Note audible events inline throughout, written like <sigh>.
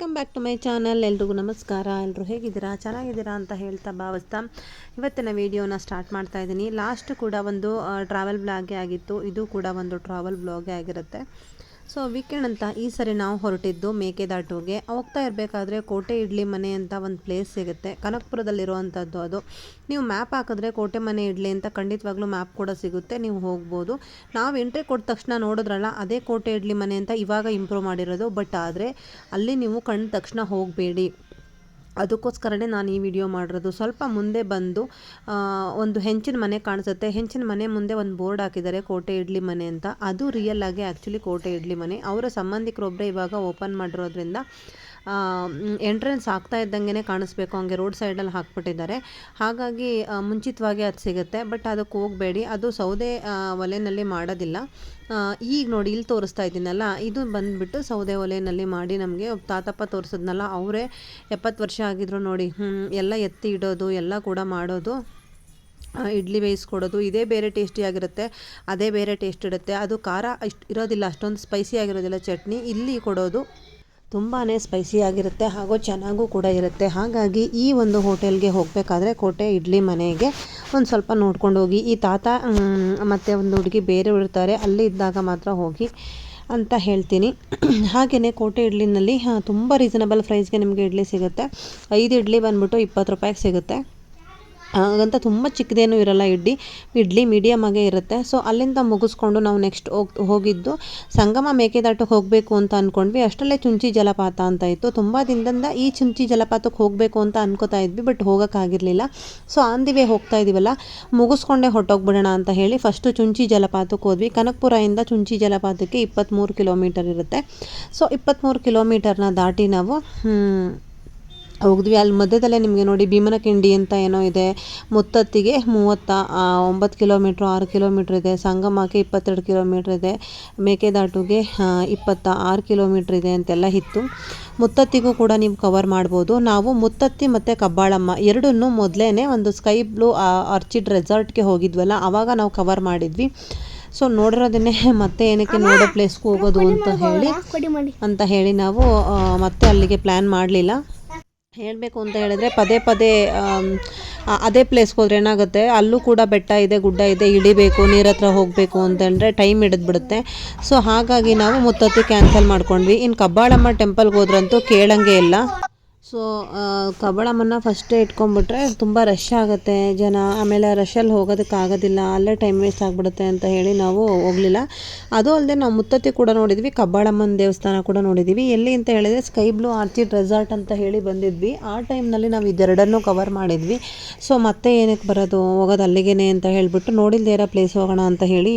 Welcome back to my channel ಎಲ್ರಿಗೂ ನಮಸ್ಕಾರ. ಎಲ್ಲರೂ ಹೇಗಿದ್ದೀರಾ? ಚೆನ್ನಾಗಿದ್ದೀರಾ ಅಂತ ಹೇಳ್ತಾ ಭಾವಿಸ್ತಾ ಇವತ್ತಿನ ವಿಡಿಯೋನ ಸ್ಟಾರ್ಟ್ ಮಾಡ್ತಾ ಇದ್ದೀನಿ. ಲಾಸ್ಟ್ ಕೂಡ ಒಂದು ಟ್ರಾವೆಲ್ ಬ್ಲಾಗೇ ಆಗಿತ್ತು. ಇದು ಕೂಡ ಒಂದು ಟ್ರಾವೆಲ್ ಬ್ಲಾಗೇ ಆಗಿರುತ್ತೆ. ಸೊ ವೀಕೆಂಡ್ ಅಂತ ಈ ಸರಿ ನಾವು ಹೊರಟಿದ್ದು ಮೇಕೆದಾಟುಗೆ. ಹೋಗ್ತಾ ಇರಬೇಕಾದ್ರೆ ಕೋಟೆ ಇಡ್ಲಿ ಮನೆ ಅಂತ ಒಂದು ಪ್ಲೇಸ್ ಸಿಗುತ್ತೆ. ಕನಕಪುರದಲ್ಲಿರುವಂಥದ್ದು ಅದು. ನೀವು ಮ್ಯಾಪ್ ಹಾಕಿದ್ರೆ ಕೋಟೆ ಮನೆ ಇಡ್ಲಿ ಅಂತ ಖಂಡಿತವಾಗ್ಲೂ ಮ್ಯಾಪ್ ಕೂಡ ಸಿಗುತ್ತೆ. ನೀವು ಹೋಗ್ಬೋದು. ನಾವು ಎಂಟ್ರಿ ಕೊಟ್ಟ ತಕ್ಷಣ ನೋಡಿದ್ರಲ್ಲ, ಅದೇ ಕೋಟೆ ಇಡ್ಲಿ ಮನೆ ಅಂತ ಇವಾಗ ಇಂಪ್ರೂವ್ ಮಾಡಿರೋದು. ಬಟ್ ಆದರೆ ಅಲ್ಲಿ ನೀವು ಕಂಡ ತಕ್ಷಣ ಹೋಗಬೇಡಿ. ಅದಕ್ಕೋಸ್ಕರನೇ ನಾನು ಈ ವಿಡಿಯೋ ಮಾಡಿರೋದು. ಸ್ವಲ್ಪ ಮುಂದೆ ಬಂದು ಒಂದು ಹೆಂಚಿನ ಮನೆ ಕಾಣಿಸುತ್ತೆ. ಹೆಂಚಿನ ಮನೆ ಮುಂದೆ ಒಂದು ಬೋರ್ಡ್ ಹಾಕಿದ್ದಾರೆ, ಕೋಟೆ ಇಡ್ಲಿ ಮನೆ ಅಂತ. ಅದು ರಿಯಲ್ ಆಗಿ ಆ್ಯಕ್ಚುಲಿ ಕೋಟೆ ಇಡ್ಲಿ ಮನೆ. ಅವರ ಸಂಬಂಧಿಕರೊಬ್ಬರೇ ಇವಾಗ ಓಪನ್ ಮಾಡಿರೋದ್ರಿಂದ ಎಂಟ್ರೆನ್ಸ್ ಆಗ್ತಾ ಇದ್ದಂಗೆ ಕಾಣಿಸ್ಬೇಕು. ಹಂಗೆ ರೋಡ್ ಸೈಡಲ್ಲಿ ಹಾಕ್ಬಿಟ್ಟಿದ್ದಾರೆ. ಹಾಗಾಗಿ ಮುಂಚಿತವಾಗಿ ಅದು ಸಿಗುತ್ತೆ. ಬಟ್ ಅದಕ್ಕೆ ಹೋಗಬೇಡಿ. ಅದು ಸೌದೆ ಒಲೆಯಲ್ಲಿ ಮಾಡೋದಿಲ್ಲ. ಈಗ ನೋಡಿ, ಇಲ್ಲಿ ತೋರಿಸ್ತಾ ಇದ್ದೀನಲ್ಲ. ಇದು ಬಂದುಬಿಟ್ಟು ಸೌದೆ ಒಲೆಯಲ್ಲಿ ಮಾಡಿ ನಮಗೆ ತಾತಪ್ಪ ತೋರಿಸಿದ್ನಲ್ಲ. ಅವರೇ ಎಪ್ಪತ್ತು ವರ್ಷ ಆಗಿದ್ರು ನೋಡಿ. ಎಲ್ಲ ಎತ್ತಿ ಇಡೋದು, ಎಲ್ಲ ಕೂಡ ಮಾಡೋದು ಇಡ್ಲಿ ಬೇಯಿಸ್ಕೊಡೋದು, ಇದೇ ಬೇರೆ ಟೇಸ್ಟಿಯಾಗಿರುತ್ತೆ ಅದೇ ಬೇರೆ ಟೇಸ್ಟ್ ಇರುತ್ತೆ ಅದು ಖಾರ ಇಷ್ಟು ಇರೋದಿಲ್ಲ. ಅಷ್ಟೊಂದು ಸ್ಪೈಸಿ ಆಗಿರೋದಿಲ್ಲ ಚಟ್ನಿ. ಇಲ್ಲಿ ಕೊಡೋದು ತುಂಬಾ ಸ್ಪೈಸಿ ಆಗಿರುತ್ತೆ ಹಾಗೂ ಚೆನ್ನಾಗೂ ಕೂಡ ಇರುತ್ತೆ. ಹಾಗಾಗಿ ಈ ಒಂದು ಹೋಟೆಲ್ಗೆ ಹೋಗಬೇಕಾದ್ರೆ ಕೋಟೆ ಇಡ್ಲಿ ಮನೆಗೆ ಒಂದು ಸ್ವಲ್ಪ ನೋಡ್ಕೊಂಡು ಹೋಗಿ. ಈ ತಾತ ಮತ್ತು ಒಂದು ಹುಡುಗಿ ಬೇರೆ ಇರ್ತಾರೆ ಅಲ್ಲಿ ಇದ್ದಾಗ ಮಾತ್ರ ಹೋಗಿ ಅಂತ ಹೇಳ್ತೀನಿ. ಹಾಗೆಯೇ ಕೋಟೆ ಇಡ್ಲಿನಲ್ಲಿ ತುಂಬ ರೀಸನಬಲ್ ಪ್ರೈಸ್ಗೆ ನಿಮಗೆ ಇಡ್ಲಿ ಸಿಗುತ್ತೆ. ಐದು ಇಡ್ಲಿ ಬಂದ್ಬಿಟ್ಟು ಇಪ್ಪತ್ತು ರೂಪಾಯಿಗೆ ಸಿಗುತ್ತೆ. ಹಾಗಂತ ತುಂಬ ಚಿಕ್ಕದೇನು ಇರಲ್ಲ ಇಡ್ಲಿ. ಇಡ್ಲಿ ಮೀಡಿಯಮ್ ಆಗೇ ಇರುತ್ತೆ. ಸೊ ಅಲ್ಲಿಂದ ಮುಗಿಸ್ಕೊಂಡು ನಾವು ನೆಕ್ಸ್ಟ್ ಹೋಗಿ, ಹೋಗಿದ್ದು, ಸಂಗಮ ಮೇಕೆದಾಟಕ್ಕೆ ಹೋಗಬೇಕು ಅಂತ ಅಂದ್ಕೊಂಡ್ವಿ ಅಷ್ಟರಲ್ಲೇ ಚುಂಚಿ ಜಲಪಾತ ಅಂತ ಇತ್ತು. ತುಂಬ ದಿನದಿಂದ ಈ ಚುಂಚಿ ಜಲಪಾತಕ್ಕೆ ಹೋಗಬೇಕು ಅಂತ ಅನ್ಕೋತಾ ಇದ್ವಿ ಬಟ್ ಹೋಗೋಕ್ಕಾಗಿರಲಿಲ್ಲ. ಸೊ ಆನ್ ದಿ ವೇ ಹೋಗ್ತಾ ಇದೀವಲ್ಲ, ಮುಗಿಸ್ಕೊಂಡೇ ಹೊಟ್ಟೋಗ್ಬಿಡೋಣ ಅಂತ ಹೇಳಿ ಫಸ್ಟು ಚುಂಚಿ ಜಲಪಾತಕ್ಕೆ ಹೋದ್ವಿ. ಕನಕಪುರದಿಂದ ಚುಂಚಿ ಜಲಪಾತಕ್ಕೆ ಇಪ್ಪತ್ತ್ಮೂರು ಕಿಲೋಮೀಟರ್ ಇರುತ್ತೆ. ಸೊ ಇಪ್ಪತ್ತ್ಮೂರು ಕಿಲೋಮೀಟರ್ನ ದಾಟಿ ನಾವು ಹೋಗಿದ್ವಿ. ಅಲ್ಲಿ ಮಧ್ಯದಲ್ಲೇ ನಿಮಗೆ ನೋಡಿ ಭೀಮನಕಿಂಡಿ ಅಂತ ಏನೋ ಇದೆ. ಮುತ್ತತ್ತಿಗೆ ಮೂವತ್ತ ಒಂಬತ್ತು ಕಿಲೋಮೀಟ್ರ್ ಆರು ಕಿಲೋಮೀಟ್ರ್ ಇದೆ. ಸಂಗಮಕ್ಕೆ ಇಪ್ಪತ್ತೆರಡು ಕಿಲೋಮೀಟ್ರ್ ಇದೆ. ಮೇಕೆದಾಟುಗೆ ಇಪ್ಪತ್ತ ಆರು ಕಿಲೋಮೀಟ್ರ್ ಇದೆ ಅಂತೆಲ್ಲ ಇತ್ತು. ಮುತ್ತತ್ತಿಗೂ ಕೂಡ ನೀವು ಕವರ್ ಮಾಡ್ಬೋದು. ನಾವು ಮುತ್ತತ್ತಿ ಮತ್ತು ಕಬ್ಬಾಳಮ್ಮ ಎರಡನ್ನೂ ಮೊದಲೇ ಒಂದು ಸ್ಕೈ ಬ್ಲೂ ಆರ್ಚಿಡ್ ರೆಸಾರ್ಟ್ಗೆ ಹೋಗಿದ್ವಲ್ಲ ಆವಾಗ ನಾವು ಕವರ್ ಮಾಡಿದ್ವಿ. ಸೊ ನೋಡಿರೋದನ್ನೇ ಮತ್ತೆ ಏನಕ್ಕೆ ನೋಡೋ ಪ್ಲೇಸ್ಗೆ ಹೋಗೋದು ಅಂತ ಹೇಳಿ ಅಂತ ಹೇಳಿ ನಾವು ಮತ್ತೆ ಅಲ್ಲಿಗೆ ಪ್ಲ್ಯಾನ್ ಮಾಡಲಿಲ್ಲ. ಹೇಳಬೇಕು ಅಂತ ಹೇಳಿದ್ರೆ ಪದೇ ಪದೇ ಅದೇ ಪ್ಲೇಸ್ಗೆ ಹೋದ್ರೆ ಏನಾಗುತ್ತೆ? ಅಲ್ಲೂ ಕೂಡ ಬೆಟ್ಟ ಇದೆ, ಗುಡ್ಡ ಇದೆ, ಇಳಿಬೇಕು, ನೀರ ಹತ್ರ ಹೋಗಬೇಕು ಅಂತಂದರೆ ಟೈಮ್ ಹಿಡಿದ್ಬಿಡುತ್ತೆ ಸೊ ಹಾಗಾಗಿ ನಾವು ಮುತ್ತತ್ತಿ ಕ್ಯಾನ್ಸಲ್ ಮಾಡ್ಕೊಂಡ್ವಿ. ಇನ್ನು ಕಬ್ಬಾಳಮ್ಮ ಟೆಂಪಲ್ಗೆ ಹೋದ್ರಂತೂ ಕೇಳಂಗೆ ಇಲ್ಲ. ಸೊ ಕಬ್ಬಾಳಮ್ಮನ ಫಸ್ಟೇ ಇಟ್ಕೊಂಡ್ಬಿಟ್ರೆ ತುಂಬ ರಶ್ ಆಗುತ್ತೆ ಜನ. ಆಮೇಲೆ ರಶಲ್ಲಿ ಹೋಗೋದಕ್ಕೆ ಆಗೋದಿಲ್ಲ ಅಲ್ಲೇ ಟೈಮ್ ವೇಸ್ಟ್ ಆಗಿಬಿಡುತ್ತೆ ಅಂತ ಹೇಳಿ ನಾವು ಹೋಗಲಿಲ್ಲ. ಅದು ಅಲ್ಲದೆ ನಾವು ಮುತ್ತತ್ತಿ ಕೂಡ ನೋಡಿದ್ವಿ ಕಬ್ಬಾಳಮ್ಮನ ದೇವಸ್ಥಾನ ಕೂಡ ನೋಡಿದ್ವಿ. ಎಲ್ಲಿ ಅಂತ ಹೇಳಿದ್ರೆ ಸ್ಕೈ ಬ್ಲೂ ಆರ್ಚಿಡ್ ರೆಸಾರ್ಟ್ ಅಂತ ಹೇಳಿ ಬಂದಿದ್ವಿ. ಆ ಟೈಮ್ನಲ್ಲಿ ನಾವು ಇದೆರಡನ್ನೂ ಕವರ್ ಮಾಡಿದ್ವಿ. ಸೊ ಮತ್ತೆ ಏನಕ್ಕೆ ಬರೋದು? ಹೋಗೋದು ಅಲ್ಲಿಗೇನೆ ಅಂತ ಹೇಳಿಬಿಟ್ಟು ನೋಡಿಲ್ದೇ ಇರೋ ಪ್ಲೇಸ್ ಹೋಗೋಣ ಅಂತ ಹೇಳಿ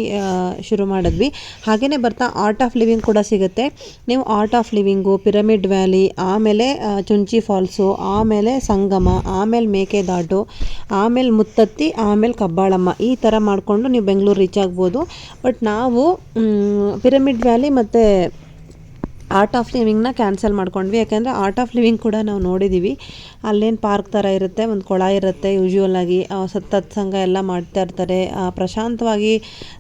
ಶುರು ಮಾಡಿದ್ವಿ. ಹಾಗೆಯೇ ಬರ್ತಾ ಆರ್ಟ್ ಆಫ್ ಲಿವಿಂಗ್ ಕೂಡ ಸಿಗುತ್ತೆ. ನೀವು art of living pyramid valley ಆಮೇಲೆ ಚುಂಚಿ ಫಾಲ್ಸು ಆಮೇಲೆ ಸಂಗಮ, ಆಮೇಲೆ ಮೇಕೆದಾಟು, ಆಮೇಲೆ ಮುತ್ತತ್ತಿ, ಆಮೇಲೆ ಕಬ್ಬಾಳಮ್ಮ. ಈ ಥರ ಮಾಡಿಕೊಂಡು ನೀವು ಬೆಂಗಳೂರು ರೀಚ್ ಆಗ್ಬೋದು. ಬಟ್ ನಾವು ಪಿರಮಿಡ್ ವ್ಯಾಲಿ ಮತ್ತು ಆರ್ಟ್ ಆಫ್ ಲಿವಿಂಗ್ನ ಕ್ಯಾನ್ಸಲ್ ಮಾಡ್ಕೊಂಡ್ವಿ. ಯಾಕೆಂದರೆ ಆರ್ಟ್ ಆಫ್ ಲಿವಿಂಗ್ ಕೂಡ ನಾವು ನೋಡಿದ್ದೀವಿ ಅಲ್ಲೇನು ಪಾರ್ಕ್ ಥರ ಇರುತ್ತೆ, ಒಂದು ಕೊಳ ಇರುತ್ತೆ ಯೂಶ್ವಲ್ ಆಗಿ. ಸತ್ಸಂಗ ಎಲ್ಲ ಮಾಡ್ತಾ ಇರ್ತಾರೆ. ಪ್ರಶಾಂತವಾಗಿ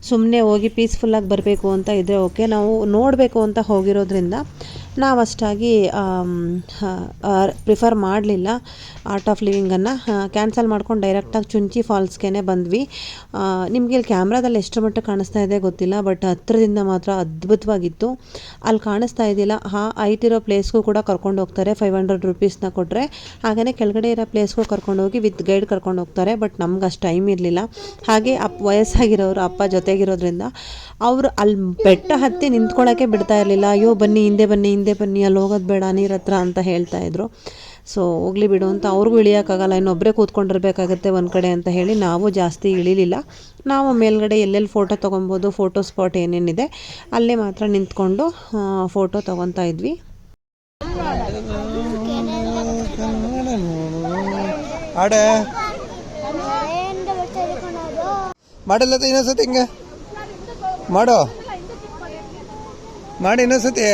ಸುಮ್ಮನೆ ಹೋಗಿ ಪೀಸ್ಫುಲ್ಲಾಗಿ ಬರಬೇಕು ಅಂತ ಇದ್ದರೆ ಓಕೆ ನಾವು ನೋಡಬೇಕು ಅಂತ ಹೋಗಿರೋದ್ರಿಂದ ನಾವು ಅಷ್ಟಾಗಿ ಪ್ರಿಫರ್ ಮಾಡಲಿಲ್ಲ. ಆರ್ಟ್ ಆಫ್ ಲಿವಿಂಗನ್ನು ಕ್ಯಾನ್ಸಲ್ ಮಾಡ್ಕೊಂಡು ಡೈರೆಕ್ಟಾಗಿ ಚುಂಚಿ ಫಾಲ್ಸ್ಗೆ ಬಂದ್ವಿ. ನಿಮಗೆ ಇಲ್ಲಿ ಕ್ಯಾಮ್ರಾದಲ್ಲಿ ಎಷ್ಟು ಮಟ್ಟ ಕಾಣಿಸ್ತಾ ಇದೆ ಗೊತ್ತಿಲ್ಲ ಬಟ್ ಹತ್ತಿರದಿಂದ ಮಾತ್ರ ಅದ್ಭುತವಾಗಿತ್ತು. ಅಲ್ಲಿ ಕಾಣಿಸ್ತಾ ಇದ್ದಿಲ್ಲ ಆ ಐಟಿರೋ ಇರೋ ಪ್ಲೇಸ್ಗೂ ಕೂಡ ಕರ್ಕೊಂಡು ಹೋಗ್ತಾರೆ ಫೈವ್ ಹಂಡ್ರೆಡ್ ರುಪೀಸ್ನ ಕೊಟ್ಟರೆ ಹಾಗೆಯೇ ಕೆಳಗಡೆ ಇರೋ ಪ್ಲೇಸ್ಗೂ ಕರ್ಕೊಂಡು ಹೋಗಿ ವಿತ್ ಗೈಡ್ ಕರ್ಕೊಂಡು ಹೋಗ್ತಾರೆ ಬಟ್ ನಮ್ಗೆ ಅಷ್ಟು ಟೈಮ್ ಇರಲಿಲ್ಲ. ಹಾಗೆ ಅಪ್, ವಯಸ್ಸಾಗಿರೋರು, ಅಪ್ಪ ಜೊತೆಗಿರೋದ್ರಿಂದ, ಅವರು ಅಲ್ಲಿ ಬೆಟ್ಟ ಹತ್ತಿ ನಿಂತ್ಕೊಳ್ಳೋಕ್ಕೆ ಬಿಡ್ತಾ ಇರಲಿಲ್ಲ. ಅಯ್ಯೋ, ಬನ್ನಿ, ಹಿಂದೆ ಬನ್ನಿ ಹಿಂದೆ ಬನ್ನಿ, ಅಲ್ಲಿ ಹೋಗೋದು ಬೇಡ, ನೀರ ಹತ್ರ ಅಂತ ಹೇಳ್ತಾ ಇದ್ರು. ಸೊ ಹೋಗ್ಲಿ ಬಿಡು ಅಂತ ಅವ್ರಿಗೂ ಇಳಿಯೋಕ್ಕಾಗಲ್ಲ ಇನ್ನೊಬ್ಬರೇ ಕೂತ್ಕೊಂಡಿರ್ಬೇಕಾಗತ್ತೆ ಒಂದು ಕಡೆ ಅಂತ ಹೇಳಿ ನಾವು ಜಾಸ್ತಿ ಇಳಿಲಿಲ್ಲ. ನಾವು ಮೇಲ್ಗಡೆ ಎಲ್ಲೆಲ್ಲಿ ಫೋಟೋ ತೊಗೊಬೋದು ಫೋಟೋ ಸ್ಪಾಟ್ ಏನೇನಿದೆ, ಅಲ್ಲೇ ಮಾತ್ರ ನಿಂತ್ಕೊಂಡು ಫೋಟೋ ತೊಗೊತಾ ಇದ್ವಿ. ಮಾಡಲ್ಲ ಇನ್ನೊಂದ್ಸತಿ ಹಿಂಗೆ? ಮಾಡೋ. ಮಾಡಿ ಇನ್ನೊಂದ್ಸತಿ.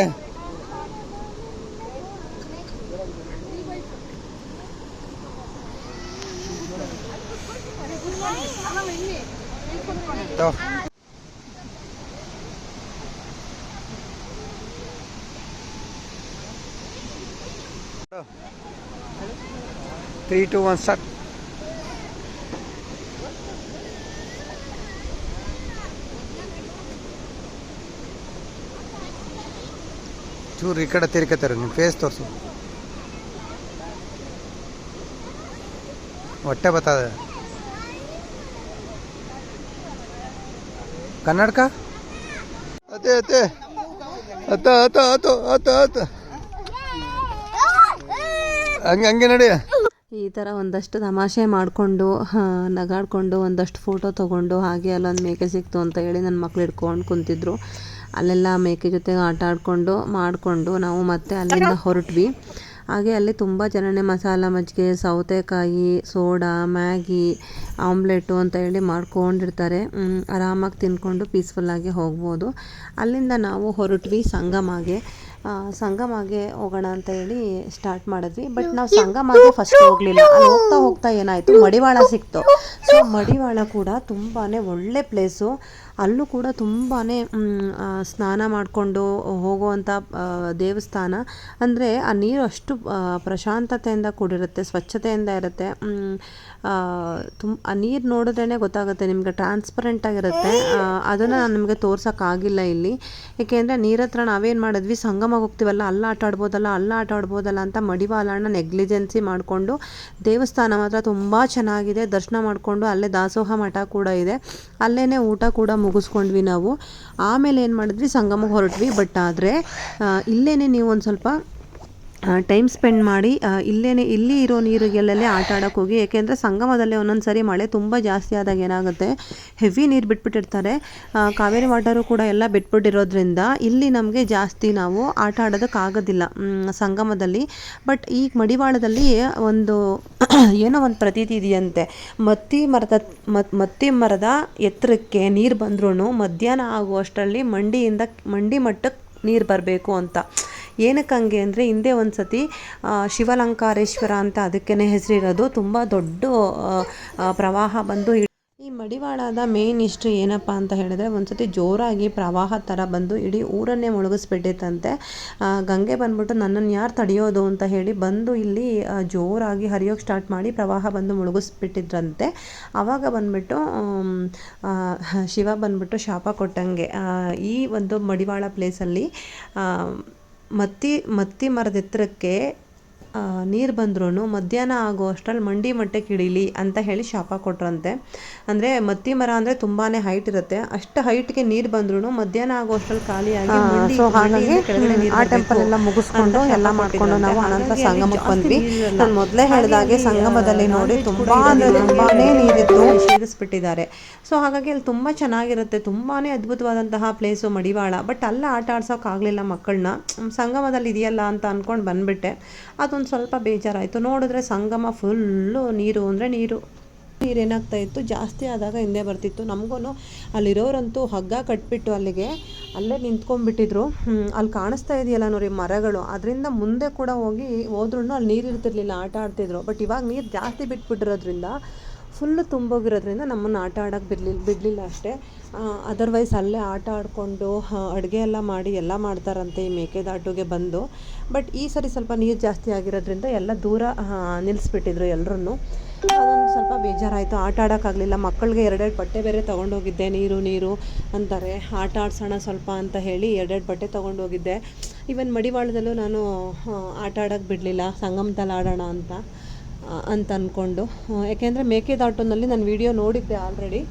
ತ್ರೀ ಟು ಒನ್ ಸ್ಟಾರ್ಟ್ ಚೂರು ಈ ಕಡೆ ತಿರ್ಕತಾರೆ ನಿಮ್ಮ ಫೇಸ್ ತೋರಿಸು. ಹೊಟ್ಟೆ ಬರ್ತದೆ ಕನ್ನಡಕ? ಅದೇ ಅದೇ ಅತ್ತ ಅತ್ತ ಅತ್ತ ಅತ್ತ ಅತ್ತ. ಹಂಗೆ ಈ ಥರ ಒಂದಷ್ಟು ತಮಾಷೆ ಮಾಡಿಕೊಂಡು ನಗಾಡ್ಕೊಂಡು, ಒಂದಷ್ಟು ಫೋಟೋ ತೊಗೊಂಡು, ಹಾಗೆ ಅಲ್ಲೊಂದು ಮೇಕೆ ಸಿಕ್ತು ಅಂತ ಹೇಳಿ ನನ್ನ ಮಕ್ಳು ಹಿಡ್ಕೊಂಡು ಕುಂತಿದ್ರು. ಅಲ್ಲೆಲ್ಲ ಮೇಕೆ ಜೊತೆಗೆ ಆಟ ಆಡಿಕೊಂಡು, ಮಾಡಿಕೊಂಡು ನಾವು ಮತ್ತೆ ಅಲ್ಲಿಂದ ಹೊರಟ್ವಿ. ಹಾಗೆ ಅಲ್ಲಿ ತುಂಬ ಜನನೇ ಮಸಾಲ ಮಜ್ಜಿಗೆ, ಸೌತೆಕಾಯಿ, ಸೋಡಾ, ಮ್ಯಾಗಿ, ಆಮ್ಲೆಟು ಅಂತ ಹೇಳಿ ಮಾಡ್ಕೊಂಡಿರ್ತಾರೆ. ಆರಾಮಾಗಿ ತಿನ್ಕೊಂಡು ಪೀಸ್ಫುಲ್ಲಾಗಿ ಹೋಗ್ಬೋದು. ಅಲ್ಲಿಂದ ನಾವು ಹೊರಟ್ವಿ ಸಂಗಮಾಗೆ ಸಂಗಮಾಗೆ ಹೋಗೋಣ ಅಂತ ಹೇಳಿ ಸ್ಟಾರ್ಟ್ ಮಾಡಿದ್ವಿ. ಬಟ್ ನಾವು ಸಂಗಮಾಗೆ ಫಸ್ಟ್ ಹೋಗಲಿಲ್ಲ. ಅಲ್ಲಿ ಹೋಗ್ತಾ ಹೋಗ್ತಾ ಏನಾಯಿತು? ಮಡಿವಾಳ ಸಿಕ್ತು. ಸೊ ಮಡಿವಾಳ ಕೂಡ ತುಂಬಾ ಒಳ್ಳೆ ಪ್ಲೇಸು ಅಲ್ಲೂ ಕೂಡ ತುಂಬಾ ಸ್ನಾನ ಮಾಡಿಕೊಂಡು ಹೋಗುವಂಥ ದೇವಸ್ಥಾನ. ಅಂದರೆ ಆ ನೀರು ಅಷ್ಟು ಪ್ರಶಾಂತತೆಯಿಂದ ಕೂಡಿರುತ್ತೆ, ಸ್ವಚ್ಛತೆಯಿಂದ ಇರುತ್ತೆ. ತುಂಬ ಆ ನೀರು ನೋಡಿದ್ರೇ ಗೊತ್ತಾಗುತ್ತೆ, ನಿಮಗೆ ಟ್ರಾನ್ಸ್ಪರೆಂಟ್ ಆಗಿರುತ್ತೆ. ಅದನ್ನು ನಾನು ನಿಮಗೆ ತೋರ್ಸೋಕ್ಕಾಗಿಲ್ಲ ಇಲ್ಲಿ. ಏಕೆಂದರೆ ನೀರ ಹತ್ರ ನಾವೇನು ಮಾಡಿದ್ವಿ, ಸಂಗಮ ಹೋಗ್ತೀವಲ್ಲ, ಅಲ್ಲ ಆಟ ಆಡ್ಬೋದಲ್ಲ, ಅಲ್ಲ ಆಟ ಆಡ್ಬೋದಲ್ಲ ಅಂತ ಮಡಿವಾಳನ ನೆಗ್ಲಿಜೆನ್ಸಿ ಮಾಡಿಕೊಂಡು ದೇವಸ್ಥಾನ ಮಾತ್ರ ತುಂಬ ಚೆನ್ನಾಗಿದೆ. ದರ್ಶನ ಮಾಡಿಕೊಂಡು ಅಲ್ಲೇ ದಾಸೋಹ ಮಠ ಕೂಡ ಇದೆ. ಅಲ್ಲೇ ಊಟ ಕೂಡ ಮುಗಿಸ್ಕೊಂಡ್ವಿ ನಾವು. ಆಮೇಲೆ ಏನು ಮಾಡಿದ್ವಿ ಸಂಗಮಕ್ಕೆ ಹೊರಟ್ವಿ. ಬಟ್ ಆದರೆ ಇಲ್ಲೇ ನೀವು ಒಂದು ಸ್ವಲ್ಪ ಟೈಮ್ ಸ್ಪೆಂಡ್ ಮಾಡಿ ಇಲ್ಲೇ ಇಲ್ಲಿ ಇರೋ ನೀರುಗಳಲ್ಲೇ ಆಟ ಆಡೋಕೆ ಹೋಗಿ. ಏಕೆಂದರೆ ಸಂಗಮದಲ್ಲಿ ಒಂದೊಂದು ಸರಿ ಮಳೆ ತುಂಬ ಜಾಸ್ತಿ ಆದಾಗ ಏನಾಗುತ್ತೆ? ಹೆವಿ ನೀರು ಬಿಟ್ಬಿಟ್ಟಿರ್ತಾರೆ. ಕಾವೇರಿ ವಾಟರು ಕೂಡ ಎಲ್ಲ ಬಿಟ್ಬಿಟ್ಟಿರೋದ್ರಿಂದ ಇಲ್ಲಿ ನಮಗೆ ಜಾಸ್ತಿ ನಾವು ಆಟ ಆಡೋದಕ್ಕಾಗೋದಿಲ್ಲ ಸಂಗಮದಲ್ಲಿ. ಬಟ್ ಈ ಮಡಿವಾಳದಲ್ಲಿ ಒಂದು <clears throat> ಏನೋ ಒಂದು ಪ್ರತೀತಿ ಇದೆಯಂತೆ. ಮತ್ತಿ ಮರದ, ಮತ್, ಮತ್ತಿ ಮರದ ಎತ್ತರಕ್ಕೆ ನೀರು ಬಂದ್ರೂ ಮಧ್ಯಾಹ್ನ ಆಗುವಷ್ಟರಲ್ಲಿ ಮಂಡಿಯಿಂದ, ಮಂಡಿ ಮಟ್ಟಕ್ಕೆ ನೀರು ಬರಬೇಕು ಅಂತ. ಏನಕ್ಕೆ ಹಂಗೆ ಅಂದರೆ ಹಿಂದೆ ಒಂದು ಸತಿ ಶಿವಲಂಕಾರೇಶ್ವರ ಅಂತ ಅದಕ್ಕೇ ಹೆಸರಿರೋದು. ತುಂಬ ದೊಡ್ಡ ಪ್ರವಾಹ ಬಂದು ಈ ಮಡಿವಾಳದ ಮೇನ್ ಇಷ್ಟು ಏನಪ್ಪ ಅಂತ ಹೇಳಿದ್ರೆ ಒಂದ್ಸತಿ ಜೋರಾಗಿ ಪ್ರವಾಹ ಥರ ಬಂದು ಇಡೀ ಊರನ್ನೇ ಮುಳುಗಿಸ್ಬಿಟ್ಟಿತ್ತಂತೆ. ಗಂಗೆ ಬಂದ್ಬಿಟ್ಟು ನನ್ನನ್ನು ಯಾರು ತಡೆಯೋದು ಅಂತ ಹೇಳಿ ಬಂದು ಇಲ್ಲಿ ಜೋರಾಗಿ ಹರಿಯೋಕ್ಕೆ ಸ್ಟಾರ್ಟ್ ಮಾಡಿ ಪ್ರವಾಹ ಬಂದು ಮುಳುಗಿಸ್ಬಿಟ್ಟಿದ್ರಂತೆ. ಆವಾಗ ಬಂದ್ಬಿಟ್ಟು ಶಿವ ಬಂದ್ಬಿಟ್ಟು ಶಾಪ ಕೊಟ್ಟಂಗೆ. ಈ ಒಂದು ಮಡಿವಾಳ ಪ್ಲೇಸಲ್ಲಿ ಮತ್ತಿ ಮತ್ತಿ ಮರದ ಎತ್ತರಕ್ಕೆ ನೀರು ಬಂದ್ರೂ ಮಧ್ಯಾಹ್ನ ಆಗೋ ಅಷ್ಟ್ರಲ್ಲಿ ಮಂಡಿ ಮಟ್ಟಕ್ಕೆ ಇಳೀಲಿ ಅಂತ ಹೇಳಿ ಶಾಪ ಕೊಟ್ರಂತೆ. ಅಂದರೆ ಮತ್ತಿ ಮರ ಅಂದರೆ ತುಂಬಾ ಹೈಟ್ ಇರುತ್ತೆ. ಅಷ್ಟು ಹೈಟ್ಗೆ ನೀರು ಬಂದ್ರೂ ಮಧ್ಯಾಹ್ನ ಆಗೋ ಅಷ್ಟ್ರಲ್ಲಿ ಖಾಲಿಯಾಗಿ ಸೊ ಹಾಗಾಗಿ ಆ ಟೆಂಪಲ್ ಎಲ್ಲ ಮುಗಿಸ್ಕೊಂಡು ಎಲ್ಲ ಮಾಡ್ಕೊಂಡು ನಾವು ಸಂಗಮಕ್ಕೆ ಬಂದ್ವಿ. ನಾನು ಮೊದಲೇ ಹೇಳಿದಾಗೆ ಸಂಗಮದಲ್ಲಿ ನೋಡಿ ತುಂಬಾ ಅಂದರೆ. ತುಂಬಾನೇ ನೀರಿತ್ತು ಸೇರಿಸ್ಬಿಟ್ಟಿದ್ದಾರೆ ಸೊ ಹಾಗಾಗಿ ಅಲ್ಲಿ ತುಂಬ ಚೆನ್ನಾಗಿರುತ್ತೆ. ತುಂಬಾ ಅದ್ಭುತವಾದಂತಹ ಪ್ಲೇಸು ಮಡಿವಾಳ. ಬಟ್ ಅಲ್ಲ ಆಟ ಆಡ್ಸೋಕ್ಕಾಗಲಿಲ್ಲ ಮಕ್ಕಳನ್ನ ಸಂಗಮದಲ್ಲಿ ಇದೆಯಲ್ಲ ಅಂತ ಅಂದ್ಕೊಂಡು ಬಂದ್ಬಿಟ್ಟೆ. ಅದೊಂದು ಸ್ವಲ್ಪ ಬೇಜಾರಾಯಿತು. ನೋಡಿದ್ರೆ ಸಂಗಮ ಫುಲ್ಲು ನೀರು, ಅಂದರೆ ನೀರು. ನೀರು ಏನಾಗ್ತಾ ಇತ್ತು? ಜಾಸ್ತಿ ಆದಾಗ ಹಿಂದೆ ಬರ್ತಿತ್ತು. ನಮಗೂ ಅಲ್ಲಿರೋರಂತೂ ಹಗ್ಗ ಕಟ್ಬಿಟ್ಟು ಅಲ್ಲಿಗೆ ಅಲ್ಲೇ ನಿಂತ್ಕೊಂಡ್ಬಿಟ್ಟಿದ್ರು. ಅಲ್ಲಿ ಕಾಣಿಸ್ತಾ ಇದೆಯಲ್ಲ ನೋಡಿ ಮರಗಳು. ಅದರಿಂದ ಮುಂದೆ ಕೂಡ ಹೋಗಿ ಹೋದ್ರೂ ಅಲ್ಲಿ ನೀರು ಇರ್ತಿರ್ಲಿಲ್ಲ, ಆಟ ಆಡ್ತಿದ್ರು. ಬಟ್ ಇವಾಗ ನೀರು ಜಾಸ್ತಿ ಬಿಟ್ಬಿಟ್ಟಿರೋದ್ರಿಂದ ಫುಲ್ಲು ತುಂಬೋಗಿರೋದ್ರಿಂದ ನಮ್ಮನ್ನು ಆಟ ಆಡೋಕ್ಕೆ ಬಿಡ್ಲಿಲ್ಲ ಬಿಡಲಿಲ್ಲ ಅಷ್ಟೇ. ಅದರ್ವೈಸ್ ಅಲ್ಲೇ ಆಟ ಆಡಿಕೊಂಡು ಅಡುಗೆ ಎಲ್ಲ ಮಾಡಿ ಎಲ್ಲ ಮಾಡ್ತಾರಂತೆ ಈ ಮೇಕೆದಾಟುಗೆ ಬಂದು. ಬಟ್ ಈ ಸರಿ ಸ್ವಲ್ಪ ನೀರು ಜಾಸ್ತಿ ಆಗಿರೋದ್ರಿಂದ ಎಲ್ಲ ದೂರ ನಿಲ್ಲಿಸ್ಬಿಟ್ಟಿದ್ರು ಎಲ್ಲರೂ ಅದೊಂದು ಸ್ವಲ್ಪ ಬೇಜಾರಾಯಿತು. ಆಟ ಆಡೋಕ್ಕಾಗಲಿಲ್ಲ. ಮಕ್ಕಳಿಗೆ ಎರಡೆರಡು ಬಟ್ಟೆ ಬೇರೆ ತೊಗೊಂಡೋಗಿದ್ದೆ, ನೀರು ನೀರು ಅಂತಾರೆ. ಆಟ ಆಡ್ಸೋಣ ಸ್ವಲ್ಪ ಅಂತ ಹೇಳಿ ಎರಡೆರಡು ಬಟ್ಟೆ ತೊಗೊಂಡೋಗಿದ್ದೆ. ಈವನ್ ಮಡಿವಾಳದಲ್ಲೂ ನಾನು ಆಟ ಆಡೋಕ್ಕೆ ಬಿಡಲಿಲ್ಲ. ಸಂಗಮದಲ್ಲಿ ಆಡೋಣ ಅಂತ ಅಂತ ಅಂದ್ಕೊಂಡು ಯಾಕೆಂದರೆ ಮೇಕೆದಾಟೋನಲ್ಲಿ ನಾನು ವಿಡಿಯೋ ನೋಡಿದ್ದೆ ಆಲ್ರೆಡಿ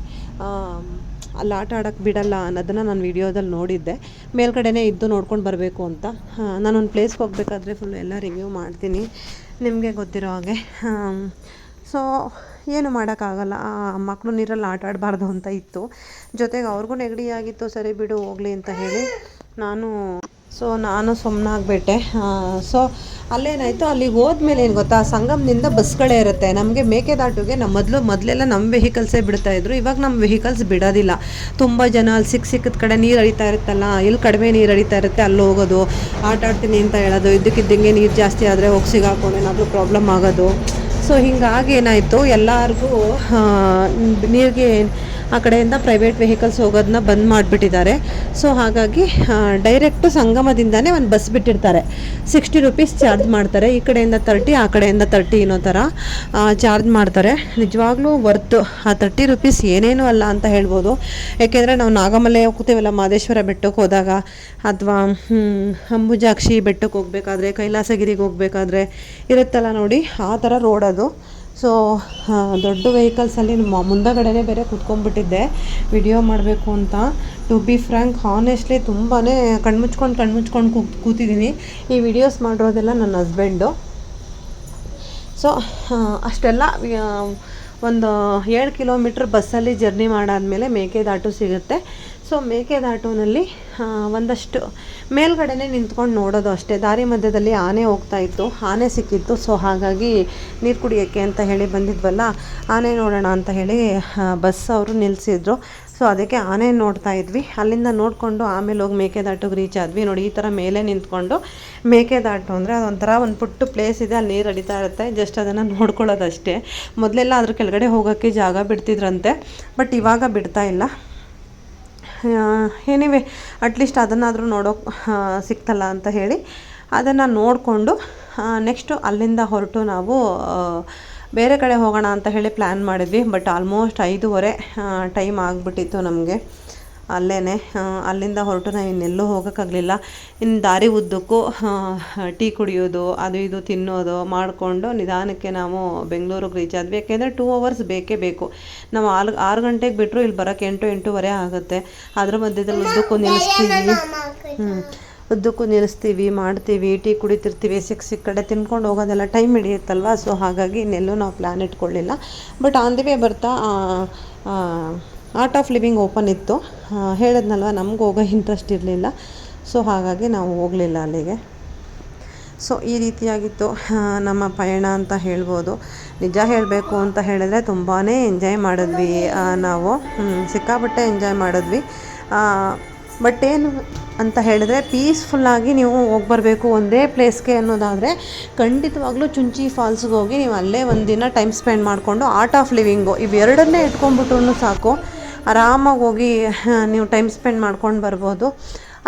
ಅಲ್ಲಿ ಆಟ ಆಡೋಕ್ಕೆ ಬಿಡಲ್ಲ ಅನ್ನೋದನ್ನು ನಾನು ವಿಡಿಯೋದಲ್ಲಿ ನೋಡಿದ್ದೆ. ಮೇಲ್ಗಡೆನೇ ಇದ್ದು ನೋಡ್ಕೊಂಡು ಬರಬೇಕು ಅಂತ. ನಾನೊಂದು ಪ್ಲೇಸ್ಗೆ ಹೋಗ್ಬೇಕಾದ್ರೆ ಫುಲ್ ಎಲ್ಲ ರಿವ್ಯೂ ಮಾಡ್ತೀನಿ. ನಿಮಗೆ ಗೊತ್ತಿರೋ ಹಾಗೆ. ಸೊ ಏನು ಮಾಡೋಕ್ಕಾಗಲ್ಲ. ಮಕ್ಕಳು ನೀರಲ್ಲಿ ಆಟ ಆಡಬಾರ್ದು ಅಂತ ಇತ್ತು. ಜೊತೆಗೆ ಅವ್ರಿಗೂ ನೆಗಡಿ ಆಗಿತ್ತು. ಸರಿ ಬಿಡು, ಹೋಗಲಿ ಅಂತ ಹೇಳಿ. ನಾನು ಸೊ ನಾನು ಸುಮ್ಮನಾಗ್ಬಿಟ್ಟೆ ಸೊ ಅಲ್ಲೇನಾಯಿತು, ಅಲ್ಲಿಗೆ ಹೋದ್ಮೇಲೆ ಏನು ಗೊತ್ತಾ, ಸಂಗಮದಿಂದ ಬಸ್ಗಳೇ ಇರುತ್ತೆ. ನಮಗೆ ಮೇಕೆದಾಟುಗೆ ನಮ್ಮ ಮೊದಲು, ಮೊದಲೆಲ್ಲ ನಮ್ಮ ವೆಹಿಕಲ್ಸೇ ಬಿಡ್ತಾ ಇದ್ರು. ಇವಾಗ ನಮ್ಮ ವೆಹಿಕಲ್ಸ್ ಬಿಡೋದಿಲ್ಲ. ತುಂಬ ಜನ ಅಲ್ಲಿ ಸಿಕ್ಕ ಸಿಕ್ಕಿದ ಕಡೆ ನೀರು ಅಳಿತಾ ಇರುತ್ತಲ್ಲ ಎಲ್ಲಿ ಕಡಿಮೆ ನೀರು ಅಳಿತಾ ಇರುತ್ತೆ, ಅಲ್ಲಿ ಹೋಗೋದು. ಆಟ ಆಡ್ತೀನಿ ಅಂತ ಹೇಳೋದು. ಇದ್ದಕ್ಕಿದ್ದಂಗೆ ನೀರು ಜಾಸ್ತಿ ಆದರೆ ಹೋಗಿ ಸಿಗಾಕೊಂಡು ಏನಾದರೂ ಪ್ರಾಬ್ಲಮ್ ಆಗೋದು. ಸೊ ಹಿಂಗಾಗಿ ಏನಾಯಿತು, ಎಲ್ಲರಿಗೂ ನೀರಿಗೆ ಆ ಕಡೆಯಿಂದ ಪ್ರೈವೇಟ್ ವೆಹಿಕಲ್ಸ್ ಹೋಗೋದನ್ನ ಬಂದ್ ಮಾಡಿಬಿಟ್ಟಿದ್ದಾರೆ. ಸೊ ಹಾಗಾಗಿ ಡೈರೆಕ್ಟು ಸಂಗಮದಿಂದನೇ ಒಂದು ಬಸ್ ಬಿಟ್ಟಿರ್ತಾರೆ. ಸಿಕ್ಸ್ಟಿ ರುಪೀಸ್ ಚಾರ್ಜ್ ಮಾಡ್ತಾರೆ. ಈ ಕಡೆಯಿಂದ ತರ್ಟಿ ಆ ಕಡೆಯಿಂದ ತರ್ಟಿ ಅನ್ನೋ ಥರ ಚಾರ್ಜ್ ಮಾಡ್ತಾರೆ. ನಿಜವಾಗ್ಲೂ ವರ್ತ್ ಆ ತರ್ಟಿ ರುಪೀಸ್ ಏನೇನೂ ಅಲ್ಲ ಅಂತ ಹೇಳ್ಬೋದು. ಯಾಕೆಂದರೆ ನಾವು ನಾಗಮಲೆ ಹೋಗ್ತೇವಲ್ಲ, ಮಾದೇಶ್ವರ ಬೆಟ್ಟಕ್ಕೆ ಹೋದಾಗ, ಅಥವಾ ಅಂಬುಜಾಕ್ಷಿ ಬೆಟ್ಟಕ್ಕೆ ಹೋಗ್ಬೇಕಾದ್ರೆ, ಕೈಲಾಸಗಿರಿಗೆ ಹೋಗ್ಬೇಕಾದ್ರೆ, ಇರುತ್ತಲ್ಲ ನೋಡಿ, ಆ ಥರ ರೋಡ್ ಅದು. ಸೊ ದೊಡ್ಡ ವೆಹಿಕಲ್ಸಲ್ಲಿ ಮುಂದಗಡೆನೇ ಬೇರೆ ಕುತ್ಕೊಂಡ್ಬಿಟ್ಟಿದ್ದೆ. ವಿಡಿಯೋ ಮಾಡಬೇಕು ಅಂತ. ಟು ಬಿ ಫ್ರ್ಯಾಂಕ್ ಹಾನೆಸ್ಟ್ಲಿ ತುಂಬಾ ಕಣ್ಮುಚ್ಕೊಂಡು ಕಣ್ಮುಚ್ಕೊಂಡು ಕೂತ್, ಕೂತಿದ್ದೀನಿ. ಈ ವಿಡಿಯೋಸ್ ಮಾಡಿರೋದೆಲ್ಲ ನನ್ನ ಹಸ್ಬೆಂಡು ಸೊ ಅಷ್ಟೆಲ್ಲ ಒಂದು ಏಳು ಕಿಲೋಮೀಟ್ರ್ ಬಸ್ಸಲ್ಲಿ ಜರ್ನಿ ಮಾಡಾದಮೇಲೆ ಮೇಕೆದಾಟು ಸಿಗುತ್ತೆ. ಸೊ ಮೇಕೆದಾಟುನಲ್ಲಿ ಒಂದಷ್ಟು ಮೇಲ್ಗಡೆನೇ ನಿಂತ್ಕೊಂಡು ನೋಡೋದು ಅಷ್ಟೇ. ದಾರಿ ಮಧ್ಯದಲ್ಲಿ ಆನೆ ಹೋಗ್ತಾ ಇತ್ತು. ಆನೆ ಸಿಕ್ಕಿತ್ತು. ಸೊ ಹಾಗಾಗಿ ನೀರು ಕುಡಿಯೋಕ್ಕೆ ಅಂತ ಹೇಳಿ ಬಂದಿದ್ವಲ್ಲ, ಆನೆ ನೋಡೋಣ ಅಂತ ಹೇಳಿ ಬಸ್ ಅವರು ನಿಲ್ಲಿಸಿದ್ರು ಸೊ ಅದಕ್ಕೆ ಆನೆ ನೋಡ್ತಾ ಇದ್ವಿ. ಅಲ್ಲಿಂದ ನೋಡಿಕೊಂಡು ಆಮೇಲೆ ಹೋಗಿ ಮೇಕೆದಾಟಿಗೆ ರೀಚ್ ಆದ್ವಿ. ನೋಡಿ, ಈ ಥರ ಮೇಲೆ ನಿಂತ್ಕೊಂಡು ಮೇಕೆದಾಟು ಅಂದರೆ ಅದೊಂಥರ ಒಂದು ಪುಟ್ಟು ಪ್ಲೇಸ್ ಇದೆ. ಅಲ್ಲಿ ನೀರು ಅಡಿತಾ ಇರುತ್ತೆ. ಜಸ್ಟ್ ಅದನ್ನು ನೋಡ್ಕೊಳ್ಳೋದಷ್ಟೇ. ಮೊದಲೆಲ್ಲ ಅದ್ರ ಕೆಳಗಡೆ ಹೋಗೋಕ್ಕೆ ಜಾಗ ಬಿಡ್ತಿದ್ರಂತೆ. ಬಟ್ ಇವಾಗ ಬಿಡ್ತಾ ಇಲ್ಲ. ಏನಿವೆ ಅಟ್ಲೀಸ್ಟ್ ಅದನ್ನಾದರೂ ನೋಡೋಕೆ ಸಿಕ್ತಲ್ಲ ಅಂತ ಹೇಳಿ ಅದನ್ನು ನೋಡಿಕೊಂಡು ನೆಕ್ಸ್ಟು ಅಲ್ಲಿಂದ ಹೊರಟು ನಾವು ಬೇರೆ ಕಡೆ ಹೋಗೋಣ ಅಂತ ಹೇಳಿ ಪ್ಲ್ಯಾನ್ ಮಾಡಿದ್ವಿ ಬಟ್ ಆಲ್ಮೋಸ್ಟ್ ಐದೂವರೆ ಟೈಮ್ ಆಗಿಬಿಟ್ಟಿತ್ತು ನಮಗೆ. ಅಲ್ಲೇ ಅಲ್ಲಿಂದ ಹೊರಟು ನಾವು ಇನ್ನೆಲ್ಲೂ ಹೋಗೋಕ್ಕಾಗಲಿಲ್ಲ. ಇನ್ನು ದಾರಿ ಉದ್ದಕ್ಕೂ ಟೀ ಕುಡಿಯೋದು, ಅದು ಇದು ತಿನ್ನೋದು, ಮಾಡಿಕೊಂಡು ನಿಧಾನಕ್ಕೆ ನಾವು ಬೆಂಗಳೂರಿಗೆ ರೀಚ್ ಆದ್ವಿ. ಯಾಕೆಂದರೆ ಟೂ ಅವರ್ಸ್ ಬೇಕೇ ಬೇಕು. ನಾವು ಆಲ್, ಆರು ಗಂಟೆಗೆ ಬಿಟ್ಟರು ಇಲ್ಲಿ ಬರೋಕ್ಕೆ ಎಂಟು, ಎಂಟೂವರೆ ಆಗುತ್ತೆ. ಅದರ ಮಧ್ಯದಲ್ಲಿ ಉದ್ದಕ್ಕೂ ನಿಲ್ಲಿಸ್ತೀವಿ ಹ್ಞೂ ಉದ್ದಕ್ಕೂ ನಿಲ್ಲಿಸ್ತೀವಿ ಮಾಡ್ತೀವಿ, ಟೀ ಕುಡಿತಿರ್ತೀವಿ ಸಿಕ್ಕ ಸಿಕ್ಕ ಕಡೆ ತಿನ್ಕೊಂಡು ಹೋಗೋದೆಲ್ಲ ಟೈಮ್ ಹಿಡಿಯುತ್ತಲ್ವ? ಸೊ ಹಾಗಾಗಿ ಇನ್ನೆಲ್ಲೂ ನಾವು ಪ್ಲ್ಯಾನ್ ಇಟ್ಕೊಳ್ಳಿಲ್ಲ. ಬಟ್ ಆನ್ ದಿ ವೇ ಬರ್ತಾ ಆರ್ಟ್ ಆಫ್ ಲಿವಿಂಗ್ ಓಪನ್ ಇತ್ತು. ಹೇಳಿದ್ನಲ್ವ, ನಮ್ಗೆ ಹೋಗೋ ಇಂಟ್ರೆಸ್ಟ್ ಇರಲಿಲ್ಲ. ಸೊ ಹಾಗಾಗಿ ನಾವು ಹೋಗಲಿಲ್ಲ ಅಲ್ಲಿಗೆ. ಸೊ ಈ ರೀತಿಯಾಗಿತ್ತು. ನಮ್ಮ ಪಯಣ ಅಂತ ಹೇಳ್ಬೋದು. ನಿಜ ಹೇಳಬೇಕು ಅಂತ ಹೇಳಿದ್ರೆ ತುಂಬಾ ಎಂಜಾಯ್ ಮಾಡಿದ್ವಿ. ನಾವು ಸಿಕ್ಕಾಪಟ್ಟೆ ಎಂಜಾಯ್ ಮಾಡಿದ್ವಿ. ಬಟ್ ಏನು ಅಂತ ಹೇಳಿದ್ರೆ ಪೀಸ್ಫುಲ್ಲಾಗಿ ನೀವು ಹೋಗಿ ಬರಬೇಕು ಒಂದೇ ಪ್ಲೇಸ್ಗೆ ಅನ್ನೋದಾದರೆ ಖಂಡಿತವಾಗ್ಲೂ ಚುಂಚಿ ಫಾಲ್ಸ್ಗೆ ಹೋಗಿ ನೀವು ಅಲ್ಲೇ ಒಂದು ದಿನ ಟೈಮ್ ಸ್ಪೆಂಡ್ ಮಾಡಿಕೊಂಡು ಆರ್ಟ್ ಆಫ್ ಲಿವಿಂಗು ಇವೆರಡನ್ನೇ ಇಟ್ಕೊಂಡ್ಬಿಟ್ರು ಸಾಕು. ಆರಾಮಾಗಿ ಹೋಗಿ ನೀವು ಟೈಮ್ ಸ್ಪೆಂಡ್ ಮಾಡ್ಕೊಂಡು ಬರ್ಬೋದು.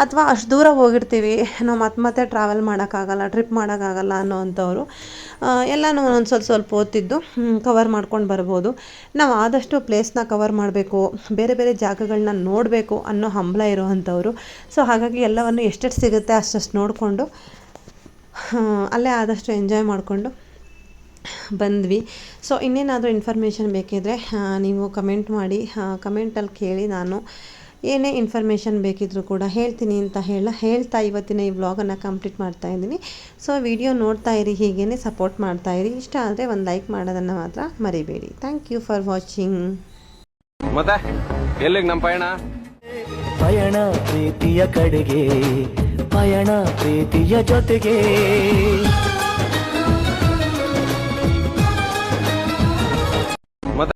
ಅಥವಾ ಅಷ್ಟು ದೂರ ಹೋಗಿರ್ತೀವಿ, ನಾವು ಮತ್ತೆ ಮತ್ತೆ ಟ್ರಾವೆಲ್ ಮಾಡೋಕ್ಕಾಗಲ್ಲ ಟ್ರಿಪ್ ಮಾಡೋಕ್ಕಾಗಲ್ಲ ಅನ್ನೋವಂಥವ್ರು ಎಲ್ಲನೂ ಒಂದೊಂದು ಸ್ವಲ್ಪ ಸ್ವಲ್ಪ ಓದ್ತಿದ್ದು ಕವರ್ ಮಾಡ್ಕೊಂಡು ಬರ್ಬೋದು. ನಾವು ಆದಷ್ಟು ಪ್ಲೇಸ್ನ ಕವರ್ ಮಾಡಬೇಕು, ಬೇರೆ ಬೇರೆ ಜಾಗಗಳನ್ನ ನೋಡಬೇಕು ಅನ್ನೋ ಹಂಬಲ ಇರೋವಂಥವ್ರು. ಸೊ ಹಾಗಾಗಿ ಎಲ್ಲವನ್ನು ಎಷ್ಟೆಷ್ಟು ಸಿಗುತ್ತೆ ಅಷ್ಟಷ್ಟು ನೋಡಿಕೊಂಡು ಅಲ್ಲೇ ಆದಷ್ಟು ಎಂಜಾಯ್ ಮಾಡಿಕೊಂಡು ಬಂದ್ವಿ. ಸೊ ಇನ್ನೇನಾದರೂ ಇನ್ಫಾರ್ಮೇಷನ್ ಬೇಕಿದ್ದರೆ ನೀವು ಕಮೆಂಟ್ ಮಾಡಿ ಕಮೆಂಟಲ್ಲಿ ಕೇಳಿ ನಾನು ಏನೇ ಇನ್ಫಾರ್ಮೇಷನ್ ಬೇಕಿದ್ದರೂ ಕೂಡ ಹೇಳ್ತೀನಿ ಅಂತ ಹೇಳ ಹೇಳ್ತಾ ಇವತ್ತಿನ ಈ ವ್ಲಾಗನ್ನು ಕಂಪ್ಲೀಟ್ ಮಾಡ್ತಾ ಇದ್ದೀನಿ. ಸೊ ವಿಡಿಯೋ ನೋಡ್ತಾ ಇರಿ ಹೀಗೇ ಸಪೋರ್ಟ್ ಮಾಡ್ತಾ ಇರಿ. ಇಷ್ಟ ಆದರೆ ಒಂದು ಲೈಕ್ ಮಾಡೋದನ್ನು ಮಾತ್ರ ಮರಿಬೇಡಿ. ಥ್ಯಾಂಕ್ ಯು ಫಾರ್ ವಾಚಿಂಗ್ ಮತ್ತೆ? ಎಲ್ಲಿಗೆ ನಮ್ಮ ಪಯಣ? ಪಯಣ ಪ್ರೀತಿಯ ಕಡೆಗೆ ಪಯಣ ಪ್ರೀತಿಯ ಜೊತೆಗೆ.